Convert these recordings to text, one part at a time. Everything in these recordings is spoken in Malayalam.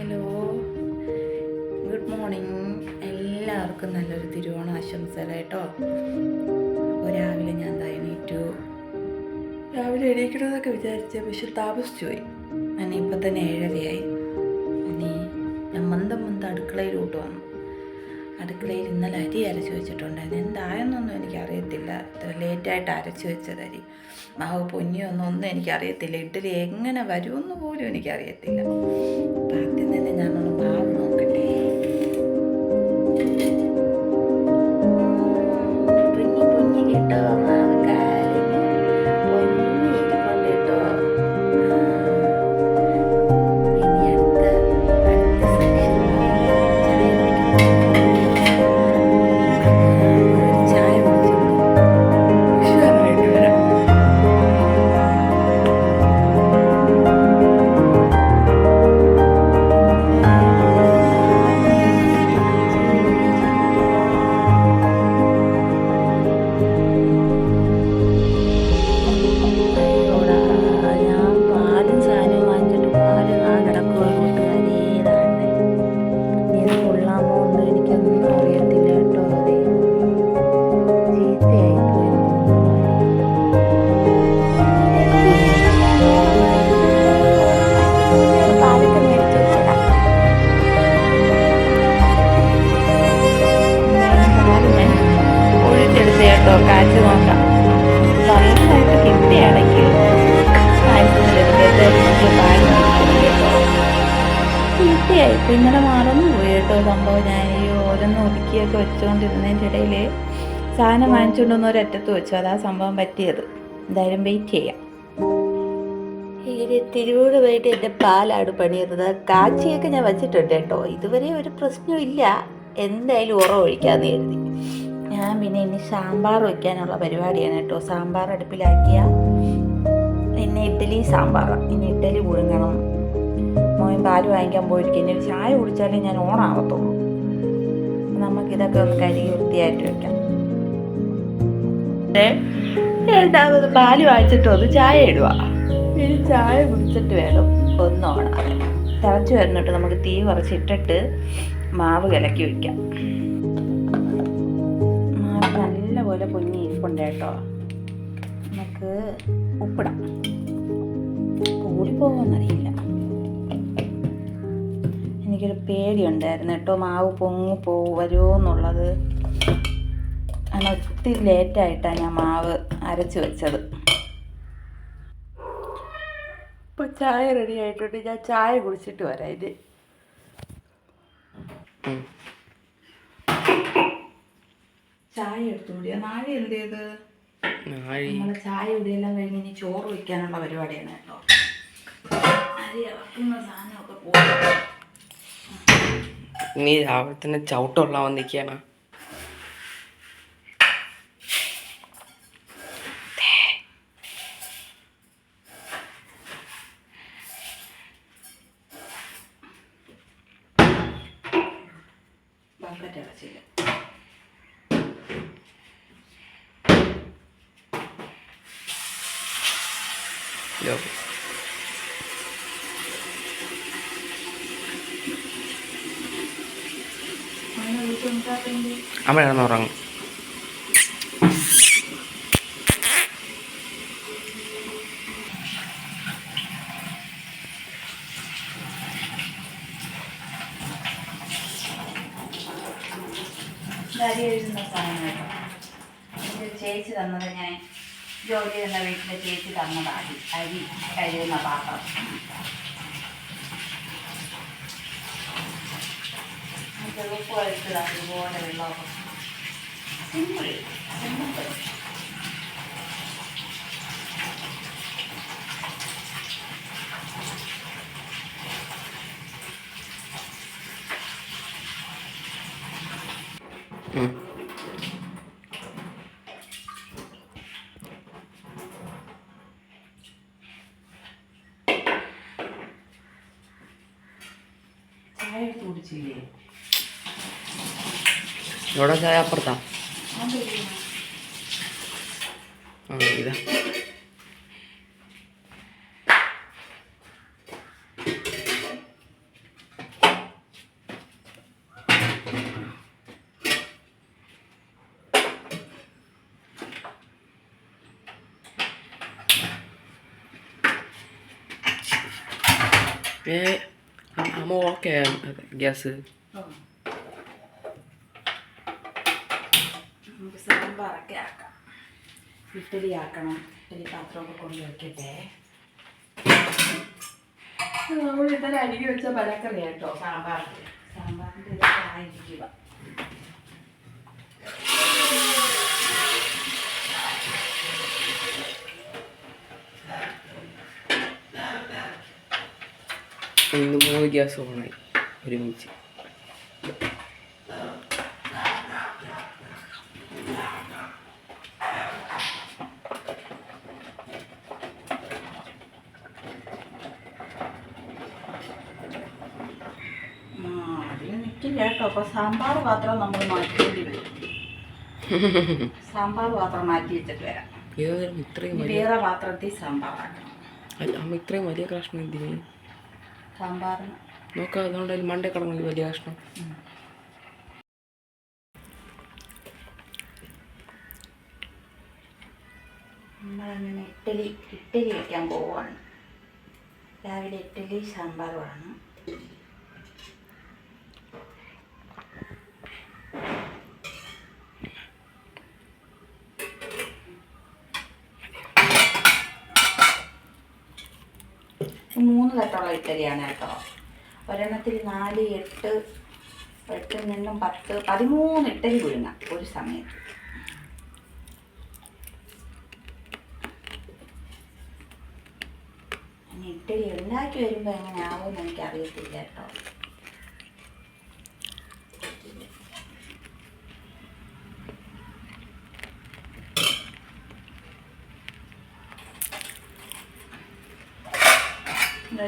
ഹലോ. Good morning. എല്ലാവർക്കും നല്ലൊരു തിരുവോണം ആശംസകൾ കേട്ടോ. അപ്പോൾ രാവിലെ ഞാൻ തയ്യണീറ്റു രാവിലെ എണീക്കണമെന്നൊക്കെ വിചാരിച്ച പക്ഷെ താമസിച്ചു പോയി. ഞാൻ ഇപ്പം തന്നെ ഏഴരയായി. ലേറ്റായിട്ട് അരച്ചു വെച്ചതരി മാവ് പൊന്നിയൊന്നും ഒന്നും എനിക്കറിയത്തില്ല. ഇഡ്ഡലി എങ്ങനെ വരുമെന്ന് പോലും എനിക്കറിയത്തില്ല. അപ്പം ആദ്യം തന്നെ ഞാനൊന്ന് മാവ് നോക്കട്ടെ. പൊന്നി പൊന്നി കേട്ടോ വെച്ചുകൊണ്ടിരുന്നതിന്റെ ഇടയിൽ സാധനം വാങ്ങിച്ചുകൊണ്ട് വന്ന് ഒരറ്റത്ത് വെച്ചു. അതാ സംഭവം പറ്റിയത്. എന്തായാലും വെയിറ്റ് ചെയ്യാം. തിരുവോട് പോയിട്ട് എന്റെ പാലാണ് പണിയുന്നത്. കാച്ചിയൊക്കെ ഞാൻ വച്ചിട്ടുണ്ട് കേട്ടോ. ഇതുവരെ ഒരു പ്രശ്നവും ഇല്ല. എന്തായാലും ഉറ ഒഴിക്കാമെന്ന് കരുതി. ഞാൻ പിന്നെ ഇനി സാമ്പാർ വയ്ക്കാനുള്ള പരിപാടിയാണ് കേട്ടോ. സാമ്പാർ അടുപ്പിലാക്കിയ. പിന്നെ ഇഡ്ഡലി സാമ്പാർ. ഇനി ഇഡ്ഡലി പുഴുങ്ങണം. മോൻ പാൽ വാങ്ങിക്കാൻ പോയിരിക്കും ഇനി ചായ കുടിച്ചാലേ ഞാൻ ഓണാവത്തുള്ളൂ. നമുക്കിതൊക്കെ ഒന്ന് കഴുകി വൃത്തിയായിട്ട് വെക്കാം. രണ്ടാമത് പാൽ വാങ്ങിച്ചിട്ട് ഒന്ന് ചായ ഇടുക. ഇനി ചായ കുടിച്ചിട്ട് വേണം. ഒന്ന് ഓണാവാൻ തിളച്ച് വരുന്നിട്ട് നമുക്ക് തീ കുറച്ചിട്ടിട്ട് മാവ് കലക്കി വെക്കാം. മാവ് നല്ലപോലെ പൊങ്ങി ഇരിപ്പുണ്ട് കേട്ടോ. നമുക്ക് ഉപ്പിടാം. കൂടിപ്പോകുമെന്നറിയില്ല എനിക്കൊരു പേടിയുണ്ടായിരുന്നു. കേട്ടോ മാവ് പൊങ്ങി പോകും വരുമോ എന്നുള്ളത് അങ്ങനെ ഒത്തിരി ലേറ്റായിട്ടാണ് ഞാൻ മാവ് അരച്ച് വെച്ചത്. ഇപ്പോൾ ചായ റെഡി ആയിട്ടുണ്ട്. ഞാൻ ചായ കുടിച്ചിട്ട് വരാം ഇത് ചായ എടുത്തു കൂടിയ നാളെ എന്ത് ചെയ്ത് നാഴി. നമ്മളെ ചായ ഇവിടെയെല്ലാം കഴിഞ്ഞ് ഇനി ചോറ് വയ്ക്കാനുള്ള പരിപാടിയാണ് കേട്ടോ. അരി ഇറക്കുന്ന സാധനമൊക്കെ പോകും നീ രാവിലെ തന്നെ ചവിട്ടുള്ള വന്നിരിക്കുകയാണ് ബക്കറ്റ് അമ്മ കിടന്ന് ഉറങ്ങും. അരി എഴുതുന്ന ഇത് ചേച്ചി തന്നത് ഞാൻ ജോലി ചെയ്യുന്ന വീട്ടിലെ ചേച്ചി തന്നതാണ് അരി കഴുകുന്ന പാത്രം. se lo può esperare buono e lavo signore Hmm. എവിടെ ചായ അപ്പുറത്താ ഗ്യാസ് okay. okay. സാമ്പാറൊക്കെ ആക്കാം ഇഡ്ഡലി ആക്കണം ഇഡ്ഡലി പാത്രമൊക്കെ കൊണ്ട് വയ്ക്കട്ടെ നമ്മൾ ഇന്നലെ അരികെ വെച്ച പലക്കറി കേട്ടോ സാമ്പാറിന് സാമ്പാറിന്റെ ഇതൊക്കെ ആയിരിക്കുക മൂന്ന് ഗ്യാസ് ഓണായി. ഒരുമിച്ച് ആ നിൽക്കില്ല കേട്ടോ അപ്പോൾ സാമ്പാർ പാത്രം നമ്മൾ മാറ്റേണ്ടി വരും. സാമ്പാർ പാത്രം മാറ്റി വെച്ചിട്ട് വരാം. ഇത്രയും വേറെ പാത്രത്തിൽ സാമ്പാറാക്കണം അല്ല, അമ്മ ഇത്രയും വലിയ കഷ്ണം എന്തിന്? സാമ്പാറിന്. നോക്കാം അതുകൊണ്ട് അതിൽ മണ്ടേ കിടങ്ങി വലിയ കഷ്ണം. നമ്മളങ്ങനെ ഇഡ്ഡലി ഇഡ്ഡലി വയ്ക്കാൻ പോവുകയാണ് രാവിലെ ഇഡ്ഡലി സാമ്പാറുമാണ് മൂന്ന് തട്ടുള്ള ഇഡ്ഡലിയാണ് കേട്ടോ. ഒരെണ്ണത്തിൽ നാല് എട്ട് എട്ടിൽ നിന്നും പത്ത് പതിമൂന്ന് ഇഡ്ഡലി പുഴുങ്ങാം ഒരു സമയത്ത്. ഇനി ഇഡ്ഡലി ഉണ്ടാക്കി വരുമ്പോൾ എനിക്ക് അറിയത്തില്ല കേട്ടോ.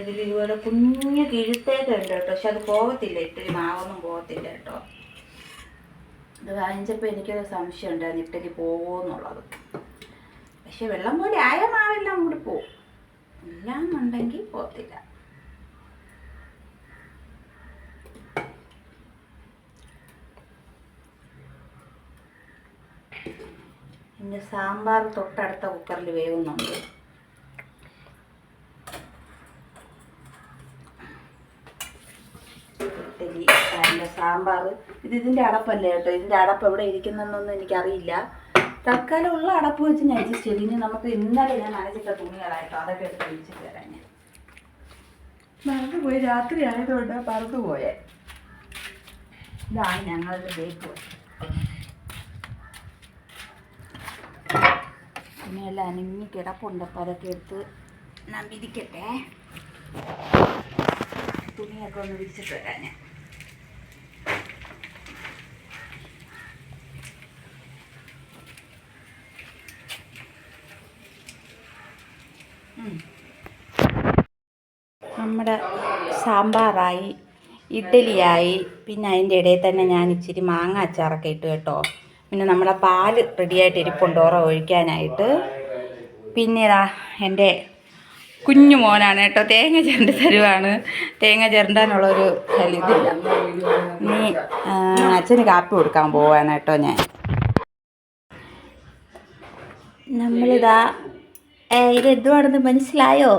ഇതിൽ ഇതുപോലെ കുഞ്ഞു കിഴുത്തേക്ക് ഉണ്ട് കേട്ടോ. പക്ഷെ അത് പോകത്തില്ല. ഇട്ടിരി മാവൊന്നും പോകത്തില്ല കേട്ടോ. ഇത് വാങ്ങിച്ചപ്പോൾ എനിക്കൊരു സംശയം ഉണ്ടായിരുന്നു. ഇഡ്ഡലി പോകുമെന്നുള്ളത്. പക്ഷെ വെള്ളം പോലെ ആയ മാവെല്ലാം കൂടി പോവും. ഇല്ലാന്നുണ്ടെങ്കിൽ പോകത്തില്ല. പിന്നെ സാമ്പാർ തൊട്ടടുത്ത കുക്കറിൽ വേവുന്നുണ്ട്. ഇഡ്ഡലി അതിന്റെ സാമ്പാർ. ഇത് ഇതിന്റെ അടപ്പല്ലേ കേട്ടോ? ഇതിന്റെ അടപ്പ് എവിടെ ഇരിക്കുന്നതെന്നൊന്നും എനിക്കറിയില്ല. തൽക്കാലം ഉള്ള അടപ്പ് വെച്ച് ഞാൻ അഡ്ജസ്റ്റ് ചെയ്തു. ഇനി നമുക്ക് ഇന്നലെ ഞാൻ നനച്ചിട്ട തുണികളായിട്ടോ അതൊക്കെ എടുത്ത് വിളിച്ചിട്ട് തരാം ഞാൻ. മറന്നുപോയി. രാത്രി ആയതുകൊണ്ട് പറന്നുപോയേ ഇതാണ് ഞങ്ങളുടെ ബേക്ക് തുണിയെല്ലാം അനങ്ങി കിടപ്പുണ്ട്. അപ്പോൾ അതൊക്കെ എടുത്ത് ഞാൻ വിരിക്കട്ടെ. തുണിയൊക്കെ ഒന്ന് വിരിച്ചിട്ട് വരാം ഞാൻ. നമ്മുടെ സാമ്പാറായി ഇഡ്ഡലിയായി പിന്നെ അതിന്റെ ഇടയിൽ തന്നെ ഞാൻ ഇച്ചിരി മാങ്ങ അച്ചാറൊക്കെ ഇട്ട് കേട്ടോ. പിന്നെ നമ്മുടെ പാൽ റെഡിയായിട്ട് ഇരിപ്പുണ്ട് ഓറ ഒഴിക്കാനായിട്ട്. പിന്നെ ഇതാ എന്റെ കുഞ്ഞു മോനാണ് കേട്ടോ. തേങ്ങ ചിരണ്ടി തരുവാണ്. തേങ്ങ ചിരണ്ടാനുള്ളൊരു ഇതില്ല. നീ അച്ഛന് കാപ്പി കൊടുക്കാൻ പോവാണ് കേട്ടോ ഞാൻ. നമ്മളിതാ ഇത് എന്തുവാണെന്ന് മനസ്സിലായോ?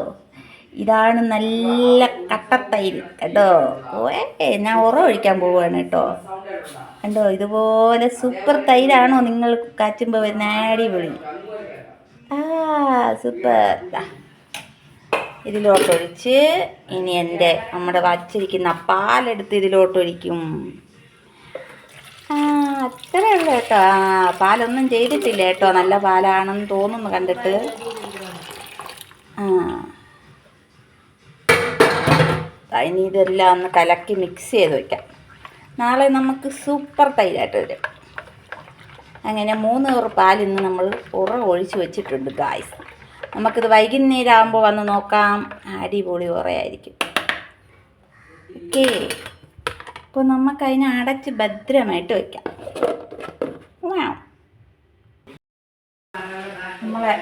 ഇതാണ് നല്ല കട്ടത്തൈര് കേട്ടോ. ഓേ ഞാൻ ഉറ ഒഴിക്കാൻ പോവുകയാണ് കേട്ടോ. കണ്ടോ ഇതുപോലെ സൂപ്പർ തൈരാണോ നിങ്ങൾ കാച്ചുമ്പോൾ വരുന്ന? വിളി ആ സൂപ്പർ. ഇതിലോട്ടൊഴിച്ച് ഇനി എന്റെ നമ്മുടെ വച്ചിരിക്കുന്ന പാലെടുത്ത് ഇതിലോട്ടൊഴിക്കും ആ അത്രയേ ഉള്ളൂ കേട്ടോ. ആ പാലൊന്നും ചെയ്തിട്ടില്ല കേട്ടോ. നല്ല പാലാണെന്ന് തോന്നുന്നു കണ്ടിട്ട്. ഇനി ഇതെല്ലാം ഒന്ന് കലക്കി മിക്സ് ചെയ്ത് വയ്ക്കാം നാളെ നമുക്ക് സൂപ്പർ തൈരായിട്ട് വരും. അങ്ങനെ മൂന്ന് പേർ പാൽ ഇന്ന് നമ്മൾ ഉറ ഒഴിച്ച് വെച്ചിട്ടുണ്ട് ഗായ്സ് നമുക്കിത് വൈകുന്നേരം ആകുമ്പോൾ വന്ന് നോക്കാം. അടിപൊളി ഉറയായിരിക്കും. ഓക്കേ അപ്പോൾ നമുക്ക് അതിനെ അടച്ച് ഭദ്രമായിട്ട് വയ്ക്കാം. നമ്മളെ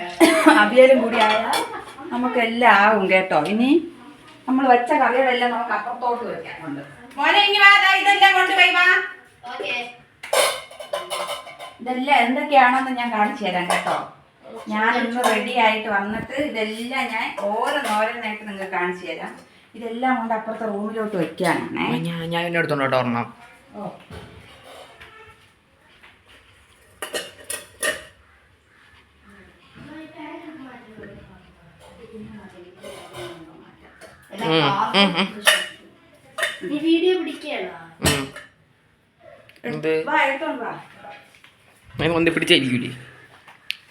അവിയലും കൂടി നമുക്കെല്ലാം ആവും കേട്ടോ. ഇനി നമ്മൾ വെച്ച കറികളെല്ലാം നമുക്ക് അപ്പുറത്തോട്ട് വെക്കാനുണ്ട്. മോനെ ഇനി വാ ദാ ഇതെല്ലാം വാ. ഇതെല്ലാം എന്തൊക്കെയാണെന്ന് ഞാൻ കാണിച്ചു തരാം കേട്ടോ. ഞാൻ ഇന്ന് റെഡി ആയിട്ട് വന്നിട്ട് ഇതെല്ലാം ഞാൻ ഓരോന്നോരോന്നായിട്ട് നിങ്ങൾക്ക് കാണിച്ചു തരാം. ഇതെല്ലാം കൊണ്ട് അപ്പുറത്തെ റൂമിലോട്ട് വെക്കാനാണേ. ഞാൻ ഞാൻ എന്നെ എടുത്തോണ്ട് ഓ. വീഡിയോ ഒന്ന് പിടിച്ചായിരിക്കൂലേ?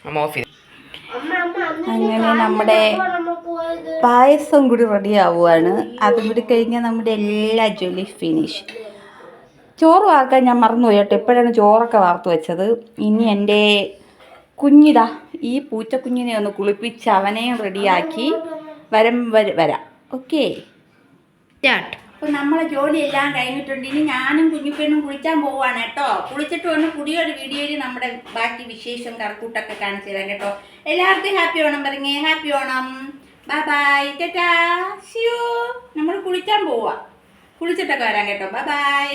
അമ്മ ഓഫ് അങ്ങനെ നമ്മുടെ പായസം കൂടി റെഡി ആവുകയാണ് അതും കൂടി കഴിഞ്ഞാൽ നമ്മുടെ എല്ലാ ജോലി ഫിനിഷ് ചോറ് വാർക്കാൻ ഞാൻ മറന്നുപോയി കേട്ടോ. ഇപ്പോഴാണ് ചോറൊക്കെ വാർത്തു വെച്ചത്. ഇനി എന്റെ കുഞ്ഞിതാ ഈ പൂച്ചക്കുഞ്ഞിനെ ഒന്ന് കുളിപ്പിച്ച് അവനെയും റെഡിയാക്കി വരം വര വരാം. ഓക്കെ സ്റ്റാർട്ട് അപ്പോൾ നമ്മളെ ജോലിയെല്ലാം കഴിഞ്ഞിട്ടുണ്ട്. ഇനി ഞാനും കുഞ്ഞിപ്പെണ്ണും കുളിക്കാൻ പോവാണ് കേട്ടോ. കുളിച്ചിട്ട് വന്ന് പുതിയൊരു വീഡിയോയിൽ നമ്മുടെ ബാക്കി വിശേഷം കറക്കൂട്ടൊക്കെ കാണിച്ചു തരാം കേട്ടോ. എല്ലാവർക്കും ഹാപ്പി ഓണം പറഞ്ഞേ. ഹാപ്പി ഓണം. ബൈ ബൈ ടാ ഷിയോ നമ്മൾ കുളിക്കാൻ പോവാം കുളിച്ചിട്ടൊക്കെ വരാം കേട്ടോ. Bye bye